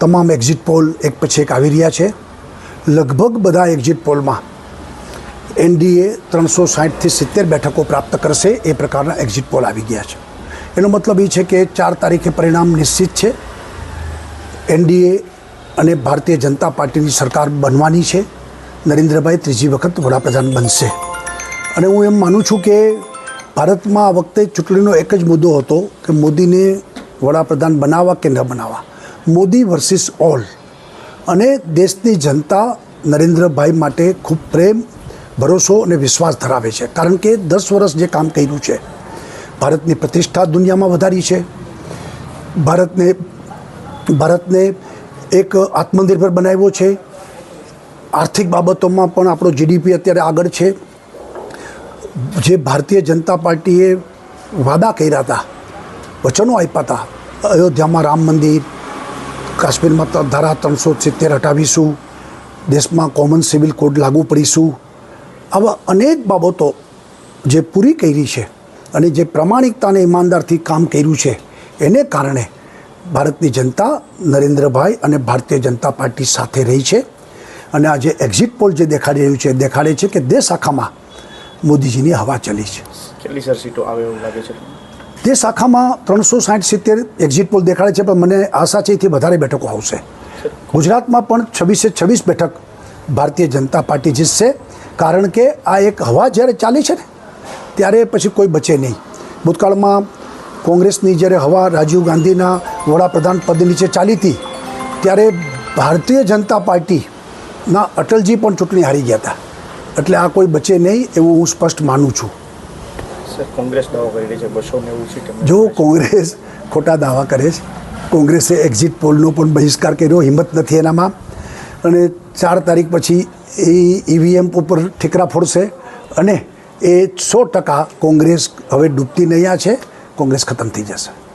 તમામ exit poll એક પછી એક આવી રહ્યા છે. લગભગ બધા એક્ઝિટ પોલમાં એનડીએ ત્રણસો સાહીઠથી સિત્તેર બેઠકો પ્રાપ્ત કરશે એ પ્રકારના એક્ઝિટ પોલ આવી ગયા છે. એનો મતલબ એ છે કે ચાર તારીખે પરિણામ નિશ્ચિત છે. એનડીએ અને ભારતીય જનતા પાર્ટીની સરકાર બનવાની છે. નરેન્દ્રભાઈ ત્રીજી વખત વડાપ્રધાન બનશે. અને હું એમ માનું છું કે ભારતમાં આ વખતે ચૂંટણીનો એક જ મુદ્દો હતો કે મોદીને વડાપ્રધાન બનાવવા કે ન બનાવવા. મોદી વર્સિસ ઓલ અને દેશની જનતા નરેન્દ્રભાઈ માટે ખૂબ પ્રેમ, ભરોસો અને વિશ્વાસ ધરાવે છે. કારણ કે દસ વર્ષ જે કામ કર્યું છે, ભારતની પ્રતિષ્ઠા દુનિયામાં વધારી છે. ભારતને ભારતને એક આત્મનિર્ભર બનાવ્યો છે. આર્થિક બાબતોમાં પણ આપણો જીડીપી અત્યારે આગળ છે. જે ભારતીય જનતા પાર્ટીએ વાદા કર્યા હતા, વચનો આપ્યા હતા. અયોધ્યામાં રામ મંદિર કાશ્મીરમાં ધારા ત્રણસો સિત્તેર હટાવીશું. દેશમાં કોમન સિવિલ કોડ લાગુ પડીશું. આવા અનેક બાબતો જે પૂરી કરી છે અને જે પ્રામાણિકતાને ઈમાનદારથી કામ કર્યું છે, એને કારણે ભારતની જનતા નરેન્દ્રભાઈ અને ભારતીય જનતા પાર્ટી સાથે રહી છે. અને આજે એક્ઝિટ પોલ જે દેખાડી રહ્યું છે દેખાડે છે કે દેશ આખામાં મોદીજીની હવા ચલી છે. કેટલી સર સીટો આવે એવું લાગે છે? તે શાખામાં ત્રણસો સાઠ સિત્તેર એક્ઝિટ પોલ દેખાડે છે, પણ મને આશા છે એથી વધારે બેઠકો આવશે. ગુજરાતમાં પણ છવ્વીસે છવ્વીસ બેઠક ભારતીય જનતા પાર્ટી જીતશે, કારણ કે આ એક હવા જ્યારે ચાલી છે ને, ત્યારે પછી કોઈ બચે નહીં. ભૂતકાળમાં કોંગ્રેસની જ્યારે હવા રાજીવ ગાંધીના વડાપ્રધાન પદ નીચે ચાલી હતી, ત્યારે ભારતીય જનતા પાર્ટીના અટલજી પણ ચૂંટણી હારી ગયા હતા. એટલે આ કોઈ બચે નહીં એવું હું સ્પષ્ટ માનું છું. કોંગ્રેસ દાવો કરી રહી છે. બસો નેવું સીટ જો કોંગ્રેસ ખોટા દાવા કરે છે. કોંગ્રેસે એક્ઝિટ પોલનો પણ બહિષ્કાર કર્યો હિંમત નથી એનામાં. અને ચાર તારીખ પછી એ ઈવીએમ ઉપર ઠીકરા ફોડશે અને એ સો ટકા કોંગ્રેસ હવે ડૂબતી નહીં આ છે. કોંગ્રેસ ખતમ થઈ જશે.